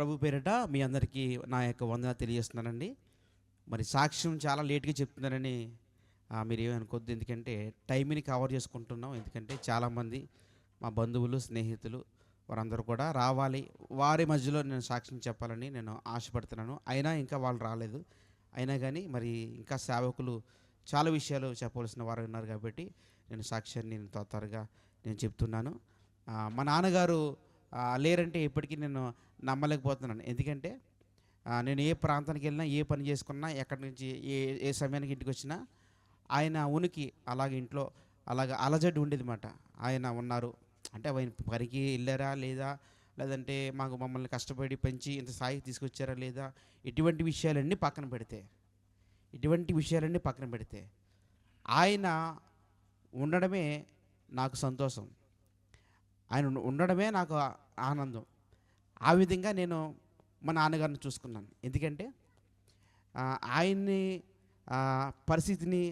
ప్రభు పేరిట మీ అందరికీ నా యొక్క వందన తెలియజేస్తున్నానండి. మరి సాక్ష్యం చాలా లేట్గా చెప్తున్నానని మీరు ఏమనుకోద్దు ఎందుకంటే టైంని కవర్ చేసుకుంటున్నాం. ఎందుకంటే చాలామంది మా బంధువులు స్నేహితులు వారందరూ కూడా రావాలి. వారి మధ్యలో నేను సాక్ష్యం చెప్పాలని నేను ఆశపడుతున్నాను. అయినా ఇంకా వాళ్ళు రాలేదు. అయినా కానీ మరి ఇంకా సేవకులు చాలా విషయాలు చెప్పవలసిన వారు ఉన్నారు కాబట్టి నేను సాక్ష్యాన్ని నేను త్వరగా నేను చెప్తున్నాను. మా నాన్నగారు లేరంటే ఇప్పటికీ నేను నమ్మలేకపోతున్నాను. ఎందుకంటే నేను ఏ ప్రాంతానికి వెళ్ళినా ఏ పని చేసుకున్నా ఎక్కడి నుంచి ఏ ఏ సమయానికి ఇంటికి వచ్చినా ఆయన ఉనికి అలాగే ఇంట్లో అలాగ అలజడి ఉండేది మాట ఆయన ఉన్నారు. అంటే ఆయన పనికి వెళ్ళారా లేదా? లేదంటే మాకు మమ్మల్ని కష్టపడి పెంచి ఇంత స్థాయికి తీసుకొచ్చారా లేదా? ఇటువంటి విషయాలన్నీ పక్కన పెడితే ఇటువంటి విషయాలన్నీ పక్కన పెడితే ఆయన ఉండడమే నాకు సంతోషం. ఆయన ఉండడమే నాకు ఆనందం. ఆ విధంగా నేను మా నాన్నగారిని చూసుకున్నాను. ఎందుకంటే ఆయన్ని పరిస్థితిని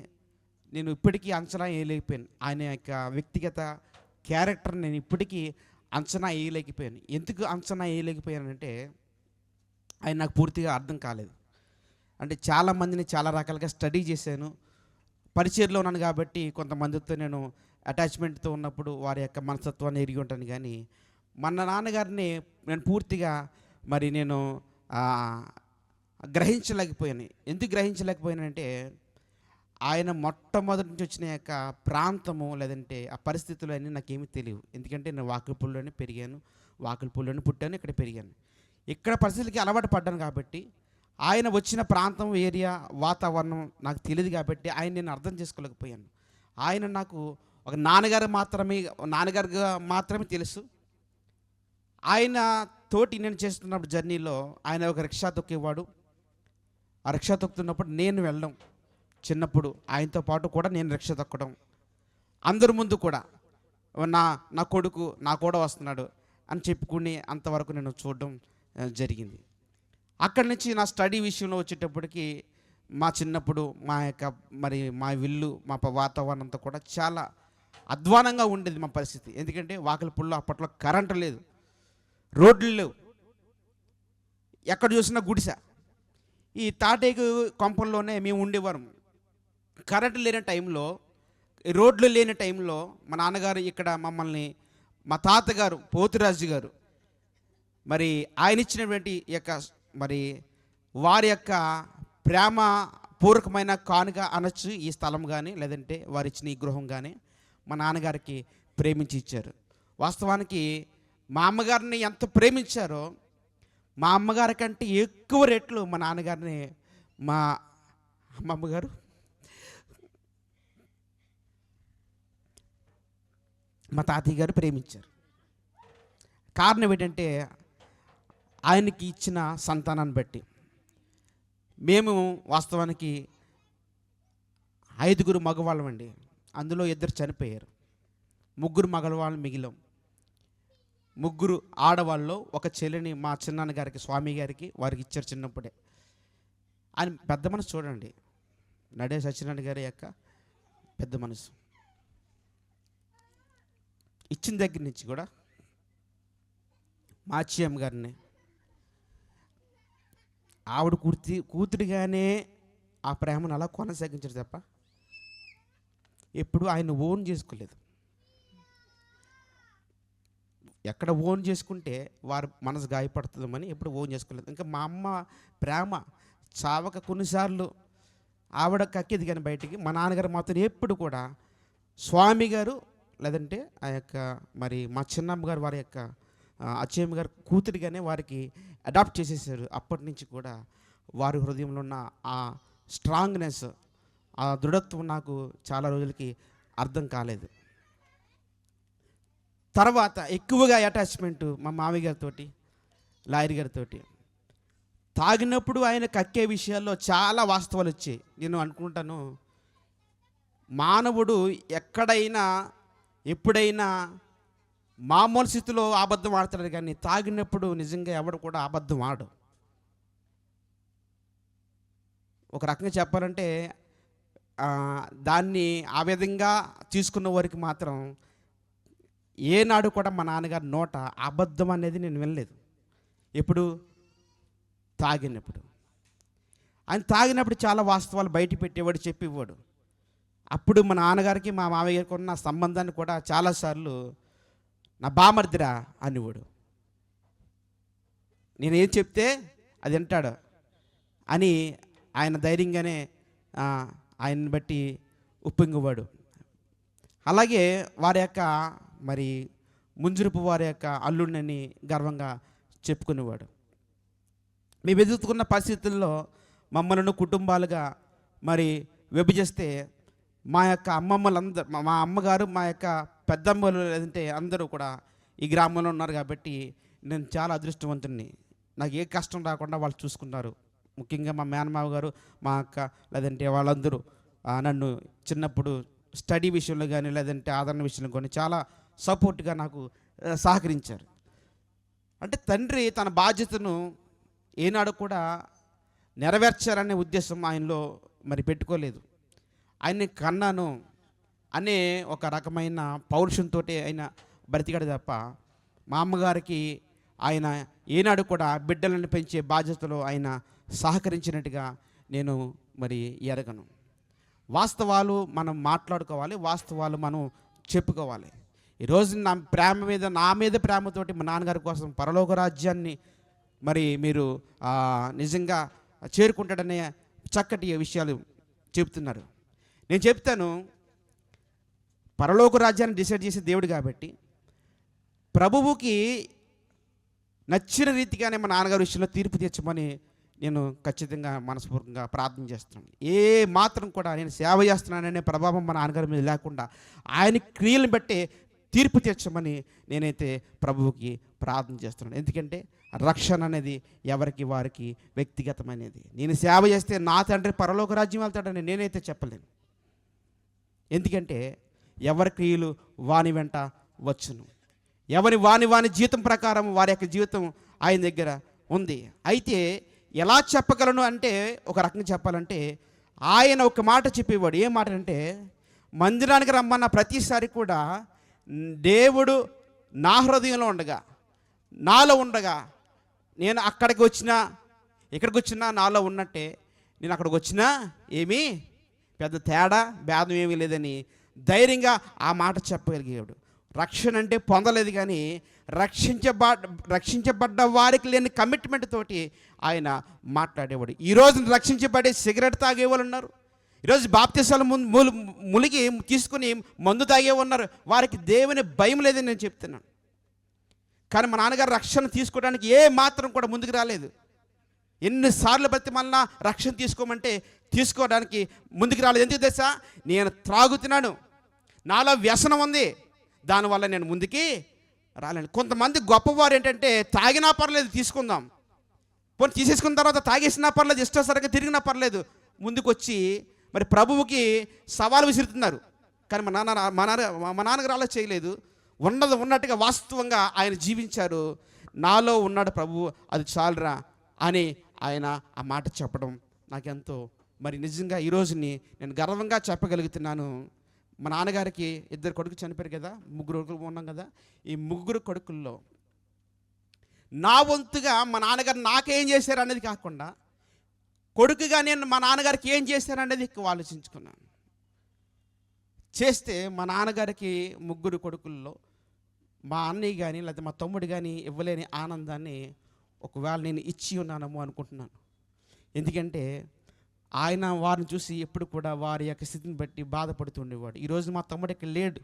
నేను ఇప్పటికీ అంచనా వేయలేకపోయాను. ఆయన యొక్క వ్యక్తిగత క్యారెక్టర్ నేను ఇప్పటికీ అంచనా వేయలేకపోయాను. ఎందుకు అంచనా వేయలేకపోయానంటే ఆయన నాకు పూర్తిగా అర్థం కాలేదు. అంటే చాలామందిని చాలా రకాలుగా స్టడీ చేశాను. పరిచయలో ఉన్నాను కాబట్టి కొంతమందితో నేను అటాచ్మెంట్తో ఉన్నప్పుడు వారి యొక్క మనస్తత్వాన్ని ఎరిగి ఉంటాను. కానీ మన నాన్నగారిని నేను పూర్తిగా మరి నేను గ్రహించలేకపోయాను. ఎందుకు గ్రహించలేకపోయానంటే ఆయన మొట్టమొదటి నుంచి వచ్చిన యొక్క ప్రాంతము లేదంటే ఆ పరిస్థితులు అన్నీ నాకేమీ తెలియవు. ఎందుకంటే నేను వాకిలిపూడిలోనే పెరిగాను. వాకిలిపూడిలోనే పుట్టాను. ఇక్కడ పెరిగాను. ఇక్కడ పరిస్థితులకి అలవాటు పడ్డాను కాబట్టి ఆయన వచ్చిన ప్రాంతం ఏరియా వాతావరణం నాకు తెలియదు కాబట్టి ఆయన నేను అర్థం చేసుకోలేకపోయాను. ఆయన నాకు ఒక నాన్నగారు మాత్రమే నాన్నగారుగా మాత్రమే తెలుసు. ఆయన తోటి నేను చేస్తున్నప్పుడు జర్నీలో ఆయన ఒక రిక్షా తొక్కేవాడు. ఆ రిక్షా తొక్కుతున్నప్పుడు నేను వెళ్ళడం. చిన్నప్పుడు ఆయనతో పాటు కూడా నేను రిక్షా తొక్కడం. అందరి ముందు కూడా నా నా కొడుకు నా కూడా వస్తున్నాడు అని చెప్పుకుని అంతవరకు నేను చూడడం జరిగింది. అక్కడి నుంచి నా స్టడీ విషయంలో వచ్చేటప్పటికి మా చిన్నప్పుడు మా యొక్క మరి మా ఇల్లు మా వాతావరణంతో కూడా చాలా అధ్వానంగా ఉండేది మా పరిస్థితి. ఎందుకంటే వాకిలి పుల్లో అప్పట్లో కరెంటు లేదు. రోడ్లు లేవు. ఎక్కడ చూసినా గుడిసె. ఈ తాటేకు కొంపల్లోనే మేము ఉండేవారం. కరెంటు లేని టైంలో ఈ రోడ్లు లేని టైంలో మా నాన్నగారు ఇక్కడ మమ్మల్ని మా తాతగారు పోతురాజు గారు మరి ఆయన ఇచ్చినటువంటి యొక్క మరి వారి యొక్క ప్రేమ పూర్వకమైన కానుక అనొచ్చు ఈ స్థలం కానీ లేదంటే వారు ఇచ్చిన ఈ గృహం కానీ మా నాన్నగారికి ప్రేమించి ఇచ్చారు. వాస్తవానికి మా అమ్మగారిని ఎంత ప్రేమించారో మా అమ్మగారి కంటే ఎక్కువ రెట్లు మా నాన్నగారిని మా మా అమ్మగారు. మా తాతయ్య గారు ప్రేమించారు. కారణం ఏంటంటే ఆయనకి ఇచ్చిన సంతానాన్ని బట్టి. మేము వాస్తవానికి ఐదుగురు మగవాళ్ళమండి. అందులో ఇద్దరు చనిపోయారు. ముగ్గురు మగవాళ్ళు మిగిలాం. ముగ్గురు ఆడవాళ్ళు ఒక చెల్లిని మా చిన్నాన్న గారికి స్వామి గారికి వారికి ఇచ్చారు చిన్నప్పుడే. ఆయన పెద్ద మనసు చూడండి. నడే సత్యనారాయణ గారి యొక్క పెద్ద మనసు. ఇచ్చిన దగ్గర నుంచి కూడా మాచియమ్మ గారిని ఆవిడ కూర్తి కూతురిగానే ఆ ప్రేమను అలా కొనసాగించారు తప్ప ఎప్పుడు ఆయన ఓన్ చేసుకోలేదు. ఎక్కడ ఓన్ చేసుకుంటే వారి మనసు గాయపడుతుందని ఎప్పుడు ఓన్ చేసుకోలేదు. ఇంకా మా అమ్మ ప్రేమ చావక కొన్నిసార్లు ఆవిడ కక్కేది కానీ బయటికి మా నాన్నగారు మాత్రం ఎప్పుడు కూడా స్వామి గారు లేదంటే ఆ యొక్క మరి మా చిన్నమ్మ గారు వారి యొక్క అచ్చయ్యమ్మ గారు కూతురిగానే వారికి అడాప్ట్ చేసేసారు. అప్పటి నుంచి కూడా వారి హృదయంలో ఉన్న ఆ స్ట్రాంగ్నెస్ ఆ దృఢత్వం నాకు చాలా రోజులకి అర్థం కాలేదు. తర్వాత ఎక్కువగా అటాచ్మెంట్ మా మామయ్య గారితో లాయర్ గారితో తాగినప్పుడు ఆయన కక్కే విషయాల్లో చాలా వాస్తవాలు వచ్చాయి. నేను అనుకుంటాను మానవుడు ఎక్కడైనా ఎప్పుడైనా మామూలు స్థితిలో అబద్ధం ఆడతాడు కానీ తాగినప్పుడు నిజంగా ఎవడు కూడా అబద్ధం ఆడు. ఒక రకంగా చెప్పాలంటే దాన్ని ఆ విధంగా తీసుకున్న వారికి మాత్రం ఏనాడు కూడా మా నాన్నగారి నోట అబద్ధం అనేది నేను వినలేదు. ఎప్పుడు? తాగినప్పుడు. ఆయన తాగినప్పుడు చాలా వాస్తవాలు బయట పెట్టేవాడు చెప్పేవాడు. అప్పుడు మా నాన్నగారికి మా మామయ్య గారికి ఉన్న సంబంధాన్ని కూడా చాలాసార్లు నా బామర్దిరా అనేవాడు. నేను ఏం చెప్తే అది వింటాడు అని ఆయన ధైర్యంగానే ఆయన్ని బట్టి ఉప్పొంగేవాడు. అలాగే వారి యొక్క మరి ముంజురుపు వారి యొక్క అల్లుడిని గర్వంగా చెప్పుకునేవాడు. మేము ఎదుర్కొన్న పరిస్థితుల్లో మమ్మల్ని కుటుంబాలుగా మరి విభజిస్తే మా యొక్క అమ్మమ్మలందరూ అందరు మా అమ్మగారు మా యొక్క పెద్దమ్మలు లేదంటే అందరూ కూడా ఈ గ్రామంలో ఉన్నారు కాబట్టి నేను చాలా అదృష్టవంతుడిని నాకు ఏ కష్టం రాకుండా వాళ్ళు చూసుకున్నారు. ముఖ్యంగా మా మేనమావ గారు మా అక్క లేదంటే వాళ్ళందరూ నన్ను చిన్నప్పుడు స్టడీ విషయంలో కానీ లేదంటే ఆదరణ విషయంలో కానీ చాలా సపోర్ట్గా నాకు సహకరించారు. అంటే తండ్రి తన బాధ్యతను ఏనాడు కూడా నెరవేర్చారనే ఉద్దేశం ఆయనలో మరి పెట్టుకోలేదు. ఆయన్ని కన్నాను అనే ఒక రకమైన పౌరుషంతో ఆయన బ్రతికాడు తప్ప మా అమ్మగారికి ఆయన ఏనాడు కూడా బిడ్డలను పెంచే బాధ్యతలో ఆయన సహకరించినట్టుగా నేను మరి ఎరగను. వాస్తవాలు మనం మాట్లాడుకోవాలి వాస్తవాలు మనం చెప్పుకోవాలి. ఈరోజు నా ప్రేమ మీద నా మీద ప్రేమతోటి మా నాన్నగారి కోసం పరలోక రాజ్యాన్ని మరి మీరు నిజంగా చేరుకుంటాడనే చక్కటి విషయాలు చెప్తున్నారు. నేను చెప్తాను పరలోక రాజ్యాన్ని డిసైడ్ చేసే దేవుడు కాబట్టి ప్రభువుకి నచ్చిన రీతిగానే మా నాన్నగారి విషయంలో తీర్పు తెచ్చమని నేను ఖచ్చితంగా మనస్ఫూర్తిగా ప్రార్థన చేస్తున్నాను. ఏ మాత్రం కూడా నేను సేవ చేస్తున్నాననే ప్రభావం మా నాన్నగారి మీద లేకుండా ఆయన క్రియలను బట్టే తీర్పు తీర్చమని నేనైతే ప్రభువుకి ప్రార్థన చేస్తున్నాను. ఎందుకంటే రక్షణ అనేది ఎవరికి వారికి వ్యక్తిగతమైనది. నేను సేవ చేస్తే నా తండ్రి పరలోక రాజ్యం వెళ్తాడని నేనైతే చెప్పలేను. ఎందుకంటే ఎవరి క్రియలు వాని వెంట వచ్చును. ఎవరి వాని వాని జీవితం ప్రకారం వారి యొక్క జీవితం ఆయన దగ్గర ఉంది. అయితే ఎలా చెప్పగలను అంటే ఒక రకంగా చెప్పాలంటే ఆయన ఒక మాట చెప్పేవాడు. ఏ మాట అంటే మందిరానికి రమ్మన్న ప్రతిసారి కూడా దేవుడు నా హృదయంలో ఉండగా నాలో ఉండగా నేను అక్కడికి వచ్చినా ఇక్కడికి వచ్చినా నాలో ఉన్నట్టే నేను అక్కడికి వచ్చినా ఏమీ పెద్ద తేడా భేదం ఏమీ లేదని ధైర్యంగా ఆ మాట చెప్పగలిగేవాడు. రక్షణ అంటే పొందలేదు కానీ రక్షించబ రక్షించబడ్డ వారికి లేని కమిట్మెంట్ తోటి ఆయన మాట్లాడేవాడు. ఈరోజు రక్షించబడే సిగరెట్ తాగేవాళ్ళు ఉన్నారు. ఈరోజు బాప్తిసాలు ములు ములిగి తీసుకుని మందు తాగే ఉన్నారు. వారికి దేవుని భయం లేదని నేను చెప్తున్నాను. కానీ మా నాన్నగారు రక్షణ తీసుకోవడానికి ఏ మాత్రం కూడా ముందుకు రాలేదు. ఎన్నిసార్లు బతి మళ్ళా రక్షణ తీసుకోమంటే తీసుకోవడానికి ముందుకు రాలేదు. ఎందుకు తెలుసా? నేను త్రాగుతున్నాను. నాలో వ్యసనం ఉంది. దానివల్ల నేను ముందుకి రాలేను. కొంతమంది గొప్పవారు ఏంటంటే తాగినా పర్లేదు తీసుకుందాం. పోనీ తీసేసుకున్న తర్వాత తాగేసినా పర్లేదు ఇష్టసరిగా తిరిగినా పర్లేదు ముందుకు వచ్చి మరి ప్రభువుకి సవాలు విసురుతున్నారు. కానీ మా నాన్న మా నాన్న మా నాన్నగారు అలా చేయలేదు. ఉన్నది ఉన్నట్టుగా వాస్తవంగా ఆయన జీవించారు. నాలో ఉన్నాడు ప్రభువు అది చాలురా అని ఆయన ఆ మాట చెప్పడం నాకెంతో మరి నిజంగా ఈరోజుని నేను గర్వంగా చెప్పగలుగుతున్నాను. మా నాన్నగారికి ఇద్దరు కొడుకు చనిపోయారు కదా ముగ్గురు కొడుకులు ఉన్నాం కదా ఈ ముగ్గురు కొడుకుల్లో నా వంతుగా మా నాన్నగారు నాకేం చేశారు అనేది కాకుండా కొడుకుగా నేను మా నాన్నగారికి ఏం చేశాను అనేది ఎక్కువ ఆలోచించుకున్నాను చేస్తే మా నాన్నగారికి ముగ్గురు కొడుకుల్లో మా అన్నయ్య కానీ లేకపోతే మా తమ్ముడు కానీ ఇవ్వలేని ఆనందాన్ని ఒకవేళ నేను ఇచ్చి ఉన్నానేమో అనుకుంటున్నాను. ఎందుకంటే ఆయన వారిని చూసి ఎప్పుడు కూడా వారి యొక్క స్థితిని బట్టి బాధపడుతుండేవాడు ఈరోజు మా తమ్ముడు ఇక్కడ లేడు.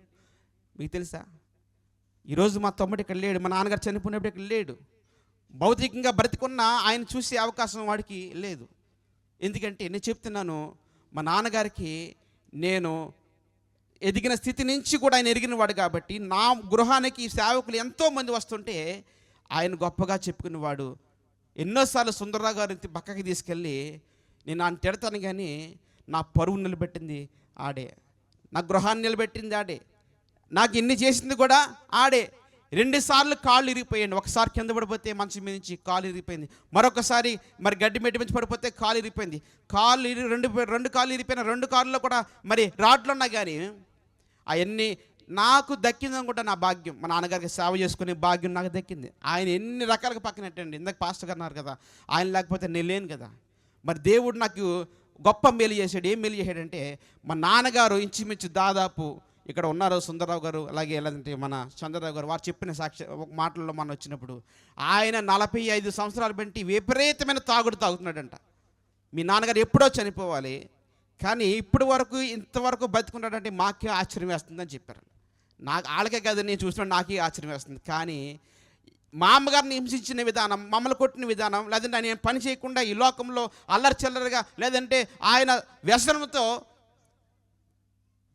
మీకు తెలుసా? ఈరోజు మా తమ్ముడు ఇక్కడ లేడు. మా నాన్నగారు చనిపోయినప్పుడు ఇక్కడ లేడు. భౌతికంగా బ్రతికున్న ఆయన చూసే అవకాశం వాడికి లేదు. ఎందుకంటే నేను చెప్తున్నాను మా నాన్నగారికి నేను ఎదిగిన స్థితి నుంచి కూడా ఆయన ఎరిగిన వాడు కాబట్టి నా గృహానికి సేవకులు ఎంతోమంది వస్తుంటే ఆయన గొప్పగా చెప్పుకునేవాడు. ఎన్నోసార్లు సుందరరావు గారిని పక్కకి తీసుకెళ్ళి నేను ఆయన తిడతాను కానీ నా పరువు నిలబెట్టింది ఆడే. నా గృహాన్ని నిలబెట్టింది ఆడే. నాకు ఎన్ని చేసింది కూడా ఆడే. రెండుసార్లు కాళ్ళు ఇరిగిపోయాడు ఒకసారి కింద పడిపోతే మంచం మీద నుంచి కాలు ఇరిగిపోయింది. మరొకసారి మరి గడ్డి మెట్టి మించి పడిపోతే కాలు ఇరిగిపోయింది. కాళ్ళు ఇరి రెండు రెండు కాళ్ళు ఇరిగిపోయిన రెండు కాళ్ళలో కూడా మరి రాడ్లు ఉన్నా కానీ అవన్నీ నాకు దక్కింది అనుకుంటా నా భాగ్యం. మా నాన్నగారికి సేవ చేసుకునే భాగ్యం నాకు దక్కింది. ఆయన ఎన్ని రకాలుగా పక్కనట్టండి ఇందాక పాస్టర్ గారు అన్నారు కదా ఆయన లేకపోతే నేను లేను కదా. మరి దేవుడు నాకు గొప్ప మేలు చేశాడు. ఏం మేలు చేశాడంటే మా నాన్నగారు ఇంచుమించు దాదాపు ఇక్కడ ఉన్నారు సుందరరావు గారు అలాగే లేదంటే మన చంద్రరావు గారు వారు చెప్పిన సాక్షి ఒక మాటల్లో మనం వచ్చినప్పుడు ఆయన నలభై ఐదు సంవత్సరాలు పెట్టి విపరీతమైన తాగుడు తాగుతున్నాడంట. మీ నాన్నగారు ఎప్పుడో చనిపోవాలి కానీ ఇప్పటి వరకు ఇంతవరకు బతుకున్నాడంటే మాకే ఆశ్చర్యం వేస్తుందని చెప్పారు. నాకు వాళ్ళకే కాదు నేను చూసిన నాకే ఆశ్చర్యం వేస్తుంది. కానీ మా అమ్మగారిని హింసించిన విధానం మమ్మల్ని కొట్టిన విధానం లేదంటే ఆయన పని చేయకుండా ఈ లోకంలో అల్లరి చిల్లరగా లేదంటే ఆయన వ్యసనంతో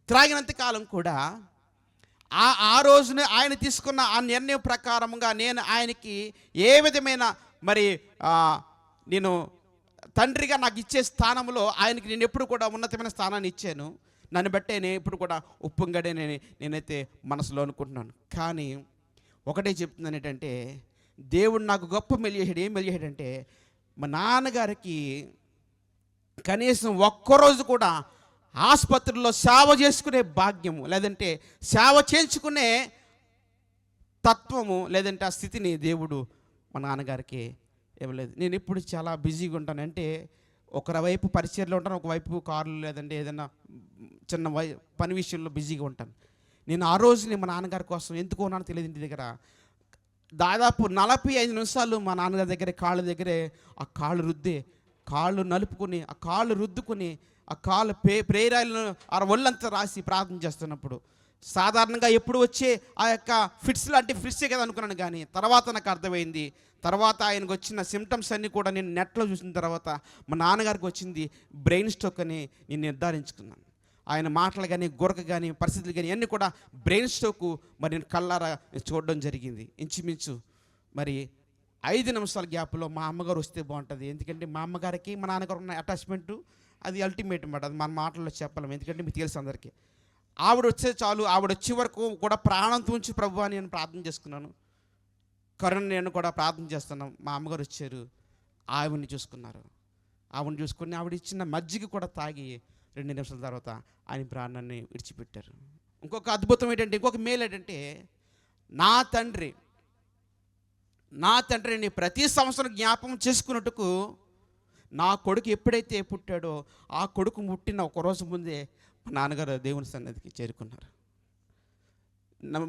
త్రాగినంత కాలం కూడా ఆ ఆ రోజున ఆయన తీసుకున్న ఆ నిర్ణయం ప్రకారంగా నేను ఆయనకి ఏ విధమైన మరి నేను తండ్రిగా నాకు ఇచ్చే స్థానంలో ఆయనకి నేను ఎప్పుడు కూడా ఉన్నతమైన స్థానాన్ని ఇచ్చాను. నన్ను బట్టే నేను ఇప్పుడు కూడా ఉప్పొంగడే నేనైతే మనసులో అనుకుంటున్నాను. కానీ ఒకటే చెప్తున్నాను ఏంటంటే దేవుడు నాకు గొప్ప మెలిచేసాడు ఏం మెలిచేసాడంటే మా నాన్నగారికి కనీసం ఒక్కరోజు కూడా ఆసుపత్రిలో సేవ చేసుకునే భాగ్యము లేదంటే సేవ చేయించుకునే తత్వము లేదంటే ఆ స్థితిని దేవుడు మా నాన్నగారికి ఇవ్వలేదు. నేను ఎప్పుడు చాలా బిజీగా ఉంటాను. అంటే ఒకవైపు పరిచయలో ఉంటాను ఒకవైపు కార్లు లేదంటే ఏదైనా చిన్న వై పని విషయంలో బిజీగా ఉంటాను. నేను ఆ రోజుని మా నాన్నగారి కోసం ఎందుకు ఉన్నానో తెలియదు ఇంటి దగ్గర. దాదాపు నలభై ఐదు నిమిషాలు మా నాన్నగారి దగ్గరే కాళ్ళ దగ్గరే ఆ కాళ్ళు రుద్ది కాళ్ళు నలుపుకొని ఆ కాళ్ళు రుద్దుకొని ఆ కాళ్ళు పే ప్రేరాలను ఆ ఒళ్ళంతా రాసి ప్రార్థన చేస్తున్నప్పుడు. సాధారణంగా ఎప్పుడు వచ్చే ఆ యొక్క ఫిట్స్ లాంటి ఫిట్సే కదా అనుకున్నాను కానీ తర్వాత నాకు అర్థమైంది. తర్వాత ఆయనకు వచ్చిన సిమ్టమ్స్ అన్నీ కూడా నేను నెట్లో చూసిన తర్వాత మా నాన్నగారికి వచ్చింది బ్రెయిన్ స్ట్రోక్ అని నేను నిర్ధారించుకున్నాను. ఆయన మాటలు కానీ గురక కానీ పరిస్థితులు కానీ అన్నీ కూడా బ్రెయిన్ స్ట్రోక్ మరి నేను కళ్ళారా చూడడం జరిగింది. ఇంచుమించు మరి ఐదు నిమిషాల గ్యాప్లో మా అమ్మగారు వస్తే బాగుంటుంది. ఎందుకంటే మా అమ్మగారికి మా నాన్నగారు ఉన్న అటాచ్మెంటు అది అల్టిమేట్ అన్నమాట అది మన మాటల్లో చెప్పలేము ఎందుకంటే మీకు తెలుసు అందరికీ. ఆవిడ వచ్చే చాలు ఆవిడ వచ్చే వరకు కూడా ప్రాణం ఉంచి ప్రభు అని నేను ప్రార్థన చేసుకున్నాను. కరుణ నేను కూడా ప్రార్థన చేస్తున్నాను మా అమ్మగారు వచ్చారు. ఆవిడని చూసుకున్నారు. ఆవిడని చూసుకుని ఆవిడ ఇచ్చిన మజ్జిగ కూడా తాగి రెండు నిమిషాల తర్వాత ఆయన ప్రాణాన్ని విడిచిపెట్టారు. ఇంకొక అద్భుతం ఏంటంటే ఇంకొక మేలు ఏంటంటే నా తండ్రి నా తండ్రిని ప్రతి సంవత్సరం జ్ఞాపకం చేసుకున్నట్టుకు నా కొడుకు ఎప్పుడైతే పుట్టాడో ఆ కొడుకు పుట్టిన ఒక రోజు ముందే మా నాన్నగారు దేవుని సన్నిధికి చేరుకున్నారు.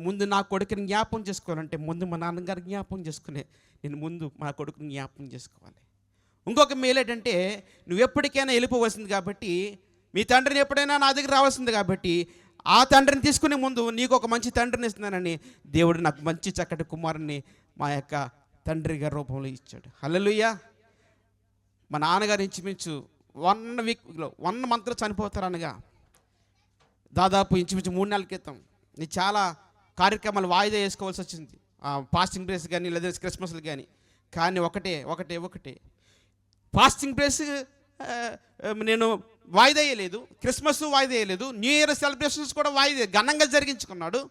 ముందు నా కొడుకుని జ్ఞాపకం చేసుకోవాలంటే ముందు మా నాన్నగారు జ్ఞాపకం చేసుకునే నేను ముందు మా కొడుకుని జ్ఞాపకం చేసుకోవాలి. ఇంకొక మేలు ఏంటంటే నువ్వు ఎప్పటికైనా వెళ్ళిపోవలసింది కాబట్టి మీ తండ్రిని ఎప్పుడైనా నా దగ్గర రావాల్సింది కాబట్టి ఆ తండ్రిని తీసుకునే ముందు నీకు ఒక మంచి తండ్రిని ఇస్తున్నానని దేవుడు నాకు మంచి చక్కటి కుమారుని మా యొక్క తండ్రి గారి రూపంలో ఇచ్చాడు. హలలుయ్యా మా నాన్నగారు ఇంచుమించు వన్ వీక్లో వన్ మంత్లో చనిపోతారనగా దాదాపు ఇంచుమించు మూడు నెలల క్రితం నేను చాలా కార్యక్రమాలు వాయిదా వేసుకోవాల్సి వచ్చింది. ఫాస్టింగ్ ప్రేస్ కానీ లేదా క్రిస్మస్లు కానీ కానీ ఒకటే ఒకటే ఒకటే. ఫాస్టింగ్ ప్రేస్ నేను వాయిదా వేయలేదు. క్రిస్మస్ వాయిదా వేయలేదు. న్యూ ఇయర్ సెలబ్రేషన్స్ కూడా వాయిదా ఘనంగా జరిగించుకున్నాడు.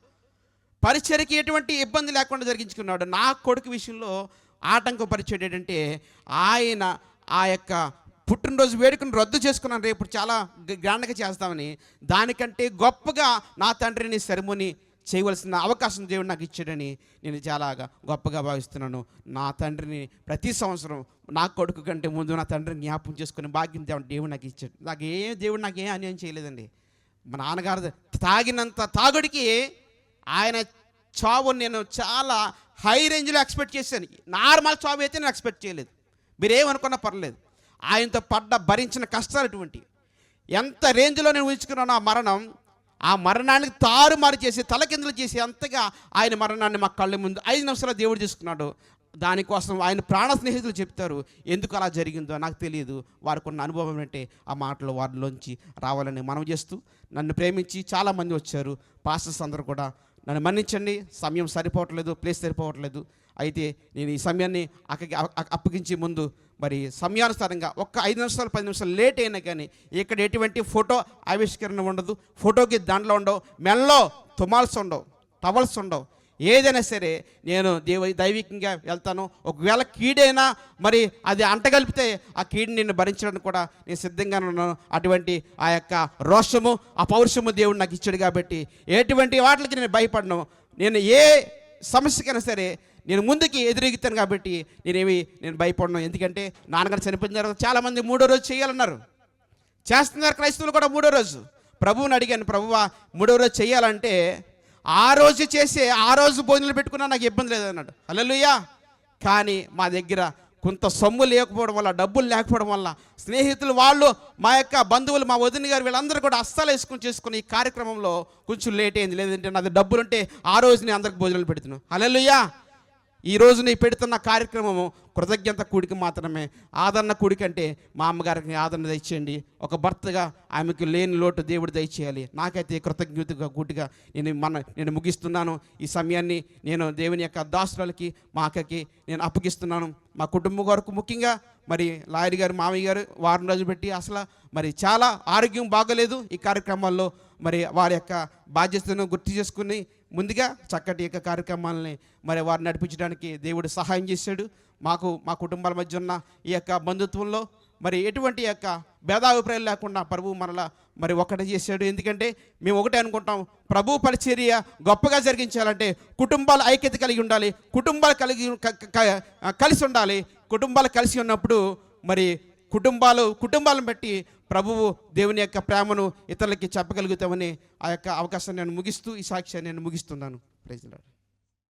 పరిచయకి ఎటువంటి ఇబ్బంది లేకుండా జరిగించుకున్నాడు. నా కొడుకు విషయంలో ఆటంకం పరిచయం ఏంటంటే ఆయన ఆ యొక్క పుట్టినరోజు వేడుకను రద్దు చేసుకున్నాను. రేపు చాలా గ్రాండ్గా చేస్తామని. దానికంటే గొప్పగా నా తండ్రిని సెరమోని చేయవలసిన అవకాశం దేవుడు నాకు ఇచ్చాడని నేను చాలా గొప్పగా భావిస్తున్నాను. నా తండ్రిని ప్రతి సంవత్సరం నా కొడుకు కంటే ముందు నా తండ్రిని జ్ఞాపకం చేసుకునే భాగ్యం దేవుడు దేవుడు నాకు ఇచ్చాడు. నాకు ఏ దేవుడు నాకు ఏ అన్యాయం చేయలేదండి. మా నాన్నగారు తాగినంత తాగుడికి ఆయన చావు నేను చాలా హై రేంజ్లో ఎక్స్పెక్ట్ చేశాను. నార్మల్ చావు అయితే నేను ఎక్స్పెక్ట్ చేయలేదు. మీరేమనుకున్నా పర్లేదు. ఆయనతో పడ్డ భరించిన కష్టాలు అటువంటి ఎంత రేంజ్లో నేను ఊహించుకున్నాను ఆ మరణం ఆ మరణానికి తారుమారు చేసి తలకిందులు చేసి అంతగా ఆయన మరణాన్ని మా కళ్ళ ముందు ఐదు నిమిషాలు దేవుడు చేసుకున్నాడు. దానికోసం ఆయన ప్రాణ స్నేహితులు చెప్తారు ఎందుకు అలా జరిగిందో నాకు తెలియదు. వారికి ఉన్న అనుభవం అంటే ఆ మాటలు వారిలోంచి రావాలని మనం చేస్తూ నన్ను ప్రేమించి చాలామంది వచ్చారు. పాస్టర్స్ అందరూ కూడా నన్ను మన్నించండి. సమయం సరిపోవట్లేదు ప్లేస్ సరిపోవట్లేదు. అయితే నేను ఈ సమయాన్ని అక్కకి అప్పగించే ముందు మరి సమయానుసారంగా ఒక్క ఐదు నిమిషాలు పది నిమిషాలు లేట్ అయినా కానీ ఇక్కడ ఎటువంటి ఫోటో ఆవిష్కరణ ఉండదు. ఫోటోకి దాంట్లో ఉండవు. మెల్లో తుమాల్స్ ఉండవు. టవల్స్ ఉండవు. ఏదైనా సరే నేను దేవ దైవికంగా వెళ్తాను. ఒకవేళ కీడైనా మరి అది అంటగలిపితే ఆ కీడుని నేను భరించడానికి కూడా నేను సిద్ధంగా ఉన్నాను. అటువంటి ఆ యొక్క రోషము ఆ పౌరుషము దేవుడు నాకు ఇచ్చాడు కాబట్టి ఎటువంటి వాటికి నేను భయపడను. నేను ఏ సమస్యకైనా సరే నేను ముందుకి ఎదురెగుతాను కాబట్టి నేనేమి నేను భయపడను. ఎందుకంటే నాన్నగారు చనిపోయిన తర్వాత చాలామంది మూడో రోజు చేయాలన్నారు. చేస్తున్నారు క్రైస్తవులు కూడా మూడో రోజు. ప్రభువుని అడిగాను ప్రభువా మూడో రోజు చేయాలంటే ఆ రోజు చేసే ఆ రోజు భోజనాలు పెట్టుకున్నా నాకు ఇబ్బంది లేదన్నాడు. అలలుయ్యా కానీ మా దగ్గర కొంత సొమ్ము లేకపోవడం వల్ల డబ్బులు లేకపోవడం వల్ల స్నేహితులు వాళ్ళు మా యొక్క బంధువులు మా వదిన గారు వీళ్ళందరూ కూడా అస్సలు వేసుకుని చేసుకుని ఈ కార్యక్రమంలో కొంచెం లేట్ అయింది. లేదంటే నాది డబ్బులు ఉంటే ఆ రోజు నేను అందరికి భోజనాలు పెడుతున్నాను అలలుయ్యా ఈ నీ పెడుతున్న కార్యక్రమము కృతజ్ఞత కూడికి మాత్రమే. ఆదరణ కూడికి అంటే మా అమ్మగారికి ఆదరణ దయచేయండి. ఒక భర్తగా ఆమెకు లేని లోటు దేవుడు దయచేయాలి. నాకైతే కృతజ్ఞతగా కూటిగా నేను మన నేను ముగిస్తున్నాను. ఈ సమయాన్ని నేను దేవుని యొక్క దాసురాలకి మా అక్కకి నేను అప్పగిస్తున్నాను. మా కుటుంబం వరకు ముఖ్యంగా మరి లాయర్ గారు మామయ్య గారు వారం రోజులు పెట్టి అసలు మరి చాలా ఆరోగ్యం బాగలేదు ఈ కార్యక్రమాల్లో. మరి వారి యొక్క బాధ్యతను గుర్తు చేసుకుని ముందుగా చక్కటి యొక్క కార్యక్రమాలని మరి వారు నడిపించడానికి దేవుడు సహాయం చేశాడు. మాకు మా కుటుంబాల మధ్య ఉన్న ఈ యొక్క బంధుత్వంలో మరి ఎటువంటి యొక్క భేదాభిప్రాయం లేకుండా ప్రభు మనలా మరి ఒకటి చేశాడు. ఎందుకంటే మేము ఒకటే అనుకుంటాం ప్రభు పరిచర్య గొప్పగా జరిగించాలంటే కుటుంబాల ఐక్యత కలిగి ఉండాలి కుటుంబాలు కలిగి క- క- కలిసి ఉండాలి కుటుంబాలు కలిసి ఉన్నప్పుడు మరి కుటుంబాలు కుటుంబాలను బట్టి ప్రభువు దేవుని యొక్క ప్రేమను ఇతరులకి చెప్పగలుగుతామని ఆ యొక్క అవకాశాన్ని నేను ముగిస్తూ ఈ సాక్ష్యాన్ని నేను ముగిస్తున్నాను. ప్రైజ్